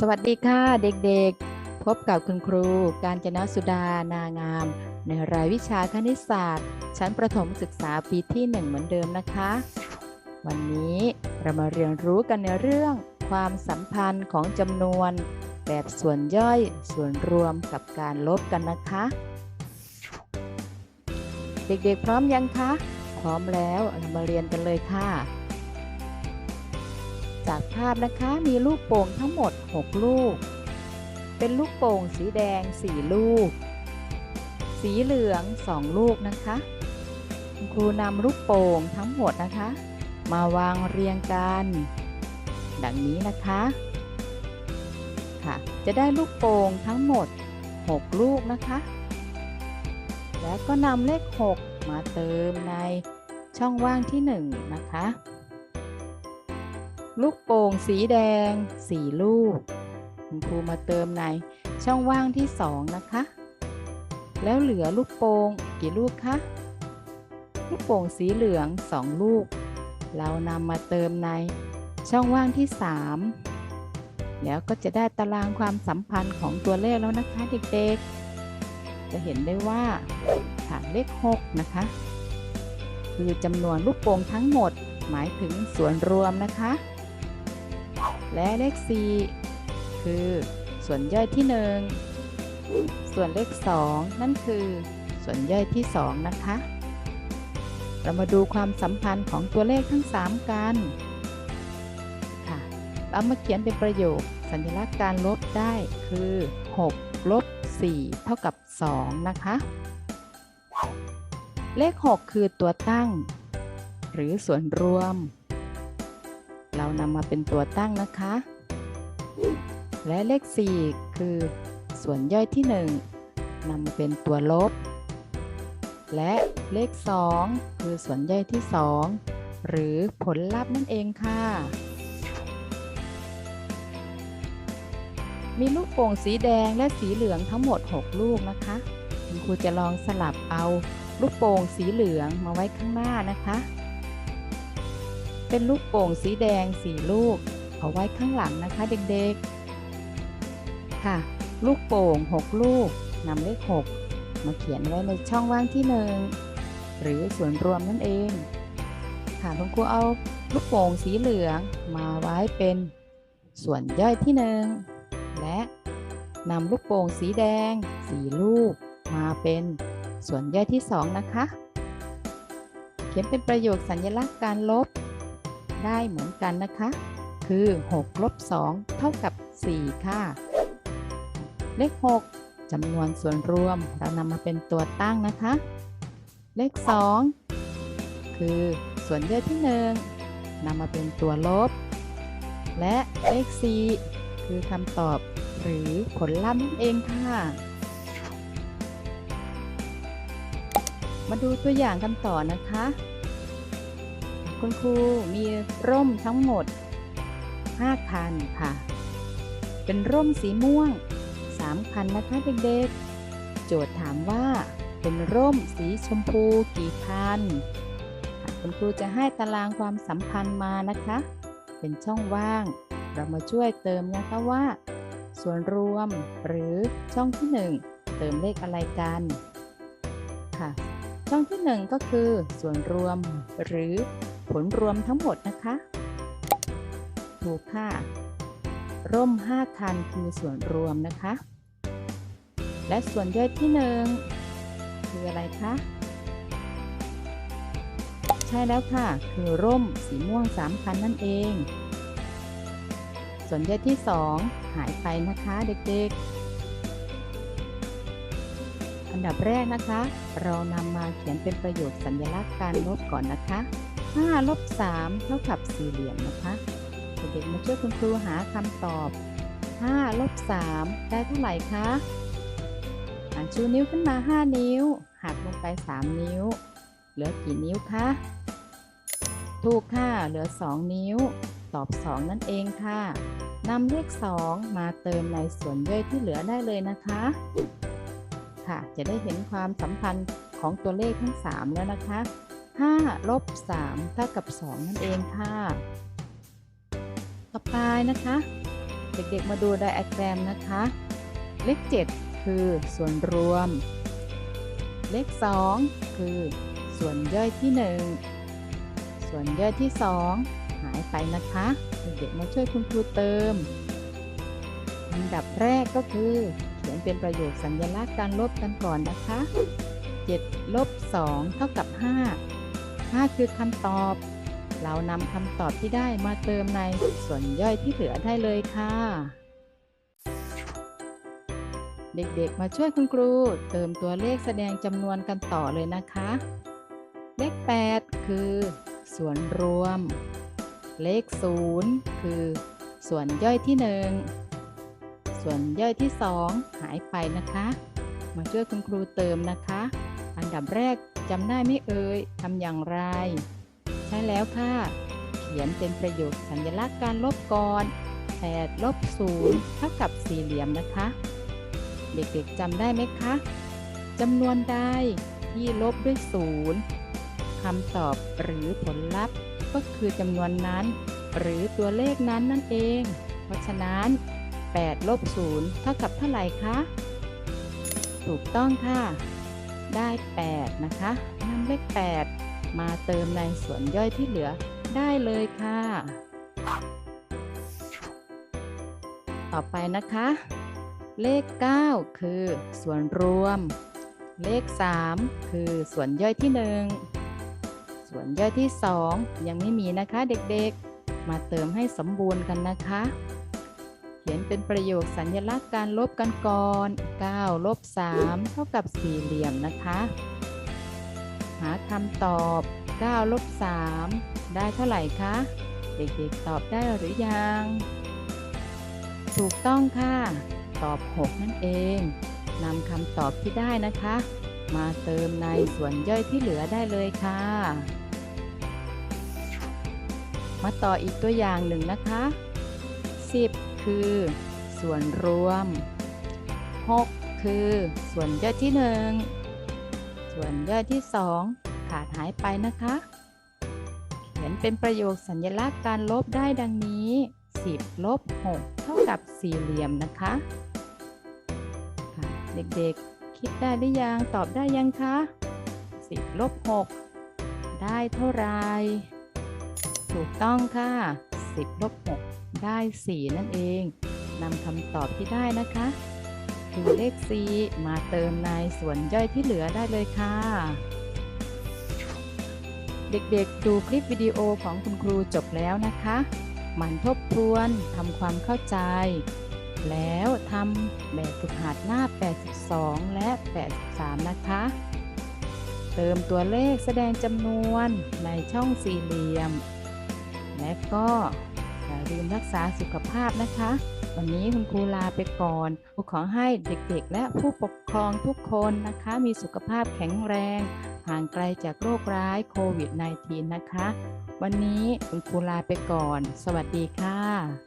สวัสดีค่ะเด็กๆ พบกับคุณครูการจนสุดานางาม ในรายวิชาคณิตศาสตร์ ชั้นประถมศึกษาปีที่ 1 เหมือนเดิมนะคะ วันนี้เรามาเรียนรู้กันในเรื่อง ความสัมพันธ์ของจำนวน แบบส่วนย่อยส่วนรวมกับการลบกันนะคะ เด็กๆพร้อมยังคะ พร้อมแล้วเรามาเรียนกันเลยค่ะ จากภาพนะคะมีลูกโป่งทั้งหมด 6 ลูก เป็นลูกโป่งสีแดง 4 ลูก สีเหลือง 2 ลูกนะคะครูนำลูกโป่งทั้งหมดนะคะ มาวางเรียงกัน ดังนี้นะคะค่ะ จะได้ลูกโป่งทั้งหมด 6 ลูกนะคะ แล้วก็นำเลข 6 มาเติมในช่องว่างที่ 1 นะคะ ลูกโป่งสีแดง 4 ลูก คุณครูมาเติมในช่องว่างที่ 2 นะคะ แล้วเหลือลูกโป่งกี่ลูกคะ ลูกโป่งสีเหลือง 2 ลูก เรานำมาเติมในช่องว่างที่ 3 แล้วก็จะได้ตารางความสัมพันธ์ของตัวเลขแล้วนะคะเด็กๆ จะเห็นได้ว่าฐานเลข 6 นะคะ คือจำนวนลูกโป่งทั้งหมดหมายถึงส่วนรวมนะคะ และเลข 4 คือส่วนย่อยที่ 1 ส่วนเลข 2 นั่นคือ ส่วนย่อยที่ 2 นะคะ เรามาดูความสัมพันธ์ของตัวเลขทั้ง 3 กันค่ะเรามาเขียนเป็นประโยค สัญลักษณ์การลบได้คือ 6 ลบ 4 เท่ากับ 2 นะคะ เลข 6 คือตัวตั้ง หรือส่วนรวม เรานำมาเป็นตัวตั้งนะคะ และเลข 4 คือส่วนย่อยที่ 1นำมาเป็นตัวลบ และเลข 2 คือส่วนย่อยที่ 2 หรือผลลัพธ์นั่นเองค่ะ มีลูกโป่งสีแดงและสีเหลืองทั้งหมด 6 ลูกนะคะคุณครูจะลองสลับเอาลูกโป่งสีเหลืองมาไว้ข้างหน้านะคะ เป็นลูกโป่งสีแดงสี่ลูก เอาไว้ข้างหลังนะคะเด็กๆ ค่ะ ลูกโป่ง 6 ลูกนำเลข 6 มาเขียนไว้ในช่องว่างที่ 1 หรือส่วนรวมนั่นเอง ค่ะคุณครูเอาลูกโป่งสีเหลืองมาไว้เป็นส่วนย่อยที่ 1 และนำลูกโป่งสีแดงสีลูก มาเป็นส่วนย่อยที่ 2 นะคะ เขียนเป็นประโยคสัญลักษณ์การลบ ได้เหมือนกันนะคะ คือ6ลบ2เท่ากับ 4 ค่ะ เลข 6จำนวนส่วนรวมเรานำมาเป็นตัวตั้งนะคะ เลข 2 คือส่วนย่อยที่ 1นำมาเป็นตัวลบ และเลข 4 คือคำตอบหรือผลลัพธ์นั่นเองค่ะ มาดูตัวอย่างกันต่อนะคะ คุณครูมีร่มทั้งหมด 5 คันค่ะ เป็นร่มสีม่วง 3 คันนะคะเด็กๆ โจทย์ถามว่า เป็นร่มสีชมพูกี่คัน คุณครูจะให้ตารางความสัมพันธ์มานะคะ เป็นช่องว่าง เรามาช่วยเติมนะคะว่า ส่วนรวมหรือช่องที่ 1 เติมเลขอะไรกันค่ะช่องที่ 1 ก็คือส่วนรวมหรือ ผลรวมทั้งหมดนะคะ ถูกค่ะ ร่ม 5 คันคือส่วนรวมนะคะ และส่วนย่อยที่1คืออะไรคะใช่แล้วค่ะ คือร่มสีม่วง 3 คันนั่นเอง ส่วนย่อยที่ 2 หายไปนะคะเด็กๆ อันดับแรกนะคะ เรานำมาเขียนเป็นประโยคสัญลักษณ์การลบก่อนนะคะ 5ลบ3เท่ากับสี่เหลี่ยมนะคะ เด็กๆมาช่วยคุณครูหาคำตอบ 5 ลบ 3 ได้เท่าไหร่คะอ่านชูนิ้วขึ้นมา 5 นิ้ว หักลงไป 3 นิ้ว เหลือกี่นิ้วคะ ถูกค่ะ เหลือ 2 นิ้ว ตอบ 2 นั่นเองค่ะนำเลข 2 มาเติมในส่วนย่อยที่เหลือได้เลยนะคะ ค่ะ จะได้เห็นความสัมพันธ์ของตัวเลขทั้ง 3 แล้วนะคะ 5ลบ3เท่ากับ 2 นั่นเองค่ะ ต่อไปนะคะ เด็กๆมาดูไดอะแกรมนะคะ เลข 7 คือส่วนรวม เลข 2 คือส่วนย่อยที่ 1 ส่วนย่อยที่ 2 หายไปนะคะ เด็กๆมาช่วยคุณครูเติมอันดับแรกก็คือเขียนเป็นประโยคสัญลักษณ์การลบกันก่อนนะคะ7ลบ2เท่ากับ 5 5 คือคำตอบ เรานำคำตอบที่ได้มาเติมในส่วนย่อยที่เหลือได้เลยค่ะ เด็กๆ มาช่วยคุณครู เติมตัวเลขแสดงจำนวนกันต่อเลยนะคะ เลข 8 คือ ส่วนรวม เลข 0 คือ ส่วนย่อยที่ 1 ส่วนย่อยที่ 2 หายไปนะคะ มาช่วยคุณครูเติมนะคะ อันดับแรก จำได้ไหมเอ่ยทำอย่างไร ใช่แล้วค่ะ เขียนเป็นประโยคสัญลักษณ์การลบก่อน8ลบ0เท่ากับสี่เหลี่ยมนะคะ เด็กๆจำได้ไหมคะจำนวนใดที่ลบด้วย0คำตอบหรือผลลัพธ์ก็คือจำนวนนั้น หรือตัวเลขนั้นนั่นเอง เพราะฉะนั้น 8 ลบ 0 เท่ากับเท่าไหร่คะ ถูกต้องค่ะ ได้ 8 นะคะนำเลข 8 มาเติมในส่วนย่อยที่เหลือได้เลยค่ะ ต่อไปนะคะ เลข 9 คือส่วนรวม เลข 3 คือส่วนย่อยที่ 1 ส่วนย่อยที่ 2 ยังไม่มีนะคะเด็กๆ มาเติมให้สมบูรณ์กันนะคะ ขียนเป็นประโยคสัญลักษณ์การลบกันก่อน 9 ลบ 3 เท่ากับสี่เหลี่ยมนะคะ หาคำตอบ 9 ลบ 3 ได้เท่าไหร่คะ เด็กๆตอบได้หรือยัง ถูกต้องค่ะ ตอบ 6 นั่นเอง นำคำตอบที่ได้นะคะ มาเติมในส่วนย่อยที่เหลือได้เลยค่ะ มาต่ออีกตัวอย่างหนึ่งนะคะ 10 คือ ส่วนรวม 6 คือ ส่วนย่อยที่ 1 ส่วนย่อยที่ 2 ขาดหายไปนะคะ เขียนเป็นประโยคสัญลักษณ์การลบได้ดังนี้ 10ลบ6เท่ากับสี่เหลี่ยมนะคะเด็กๆ คิดได้หรือยัง ตอบได้ยังคะ 10ลบ6ได้เท่าไร ถูกต้องค่ะ 10ลบ6 ได้ 4 นั่นเองนำคำตอบที่ได้นะคะคือเลข 4 มาเติมในส่วนย่อยที่เหลือได้เลยค่ะ เด็กๆดูคลิปวิดีโอของคุณครูจบแล้วนะคะหมั่นทบทวนทำความเข้าใจ แล้วทำแบบฝึกหัดหน้า 82 และ 83 นะคะ เติมตัวเลขแสดงจำนวนในช่องสี่เหลี่ยม และก็ ลืมรักษาสุขภาพนะคะ วันนี้คุณครูลาไปก่อนขอให้เด็กๆ และผู้ปกครองทุกคนนะคะ มีสุขภาพแข็งแรง ห่างไกลจากโรคร้ายโควิด -19 นะคะ วันนี้คุณครูลาไปก่อน สวัสดีค่ะ